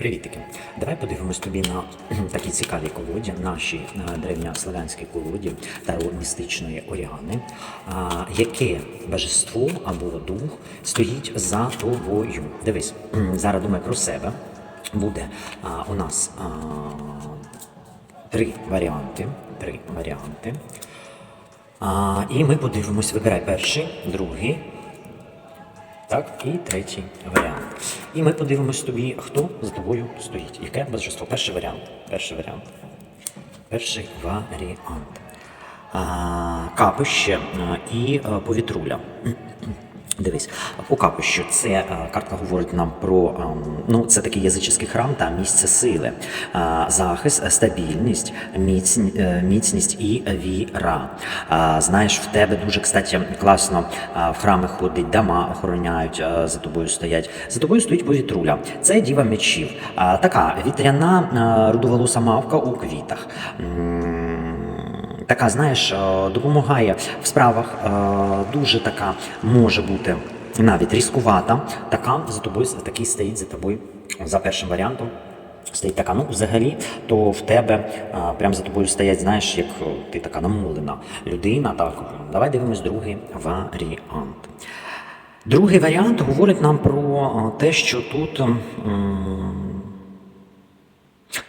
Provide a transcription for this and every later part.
Привітики! Давай подивимось тобі на такі цікаві колоді, наші е, древньославянські колоді таро містичної Оріани. Яке божество або дух стоїть за тобою? Дивись, зараз думай про себе. Буде у нас три варіанти. Три варіанти. І ми подивимось, вибирай перший, другий, так, і третій варіант. І ми подивимось тобі, хто за тобою стоїть. Яке божество? Перший варіант. Перший варіант. Перший варіант. А, капище і повітруля. Дивись, по капищу це е, картка говорить нам про ем, ну це такий язичний храм та місце сили, Е, захист, е, стабільність, міцн- е, міцність і віра. Знаєш, в тебе дуже кстати, класно в храми ходить, дома охороняють, за тобою стоять. За тобою стоїть повітруля. Це діва мечів. Така вітряна рудоволоса мавка у квітах. Така, знаєш, е, допомагає в справах, е, дуже така може бути навіть різкувата. Така за тобою такий стоїть за тобою за першим варіантом. Стоїть така, ну взагалі, то в тебе а, прямо за тобою стоять, знаєш, як ти така намолена людина. Так, давай дивимось другий варіант. Другий варіант говорить нам про те, що тут. м,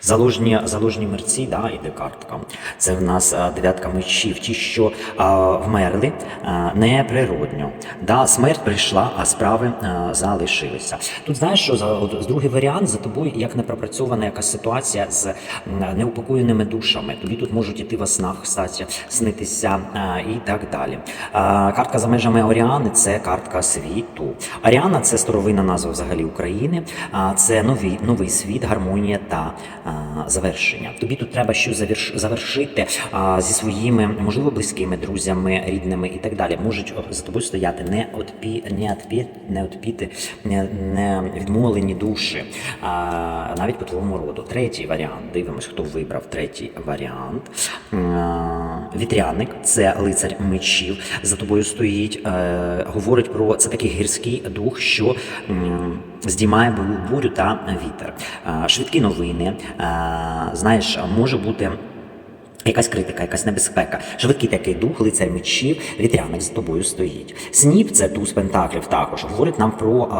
Заложні, заложні мерці, да, іде картка. Це в нас дев'ятка мечів, ті, що а, вмерли а, неприродньо. Да, смерть прийшла, а справи а, залишилися. Тут знаєш, що за от, другий варіант за тобою як не пропрацьована якась ситуація з неупокоєними душами. Тобі тут можуть іти во снах, кстати, снитися а, і так далі. А, картка за межами Оріани це картка світу. Оріана це старовинна назва взагалі України. А, це новий, новий світ, гармонія та завершення. Тобі тут треба щось заверш, завершити зі своїми, можливо, близькими друзями, рідними і так далі. Можуть за тобою стояти не отпі, не отпі, не отпіти, не, не відмолені душі, навіть по твоєму роду. Третій варіант. Дивимось, хто вибрав третій варіант. Вітряник це лицар мечів. За тобою стоїть, е, говорить про це такий гірський дух, що м, здіймає бу- бурю та вітер. Е, швидкі новини. Е, знаєш, може бути. Якась критика, якась небезпека. Швидкий такий дух, лицар мечів, вітряник за тобою стоїть. Сніп це туз пентаклів також. Говорить нам про а,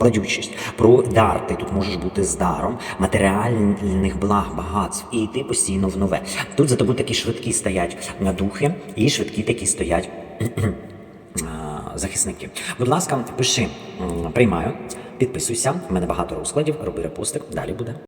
плодючість, про дар. Ти тут можеш бути з даром, матеріальних благ, багатств, і йти постійно в нове. Тут за тобою такі швидкі стоять духи, і швидкі такі стоять. Захисники, будь ласка, пиши, приймаю, підписуйся. У мене багато розкладів, роби репостик. Далі буде.